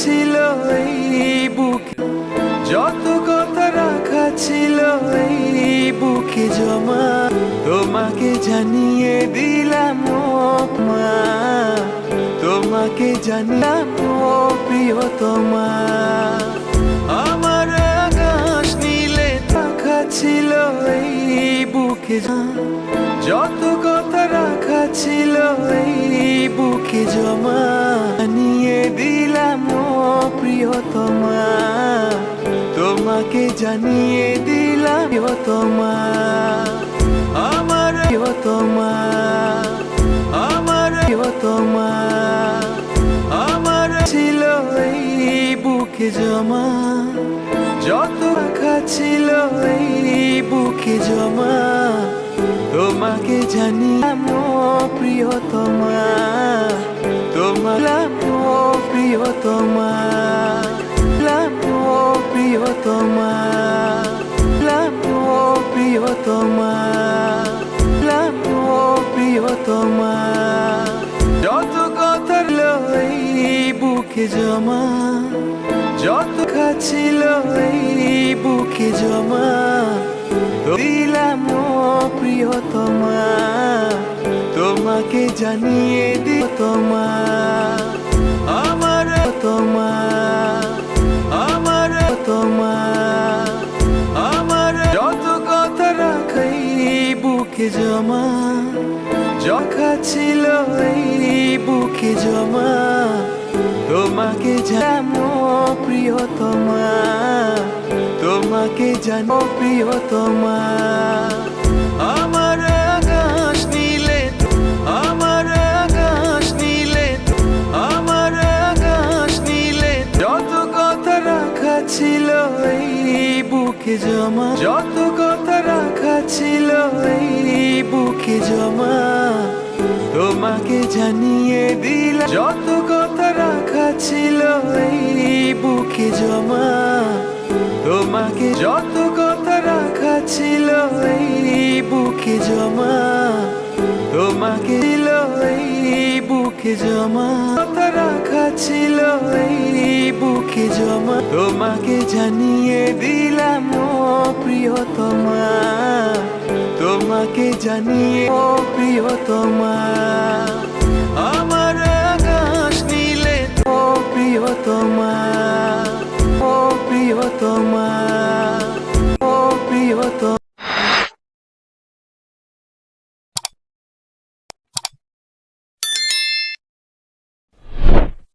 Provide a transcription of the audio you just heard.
ছিল এই বুকে, যত কথা রাখা ছিল এই বুকে জমা, তোমাকে জানিয়ে দিলাম মা, তোমাকে জানলাম ও প্রিয়তমা। আমার আকাশ নীলে থাকা ছিল এই বুকে যত কথা রাখা ছিল এই প্রিয়তমা তোমাকে জানিয়ে দিলাম প্রিয়তমা আমার প্রিয়তমা আমার প্রিয়তমা আমার ছিল এই বুকে জমা, যত রাখা ছিল এই বুকে জমা, তোমাকে জানিলাম ও প্রিয়তমা। বুকে জমা, যত খাচ্ছিল এই বুকে জমা, দিলাম প্রিয়তমা, তোমাকে জানিয়ে দি তোমা, আমার তোমা আমার তোমা, আমার যত কথা রাখাই বুকে জমা যখা ছিল এই বুকে জমা তোমাকে জানো প্রিয়তমা, তোমাকে জানো প্রিয়তমা। আমার আকাশ নীলে, আমার আকাশ নীলে, আমার আকাশ নীলে যত কথা রাখা ছিল বুকে জমা। যত কথা রাখা ছিল বুকে জমা। তোমাকে জানিয়ে দিলাম, যত বুকে জমা, তোমাকে যত কথা রাখা ছিল বুকে জমা, তোমাকে বুকে জমা, কথা রাখা ছিল বুকে জমা, তোমাকে জানিয়ে দিলাম প্রিয়তমা, তোমাকে জানিয়ে ও প্রিয়তমা।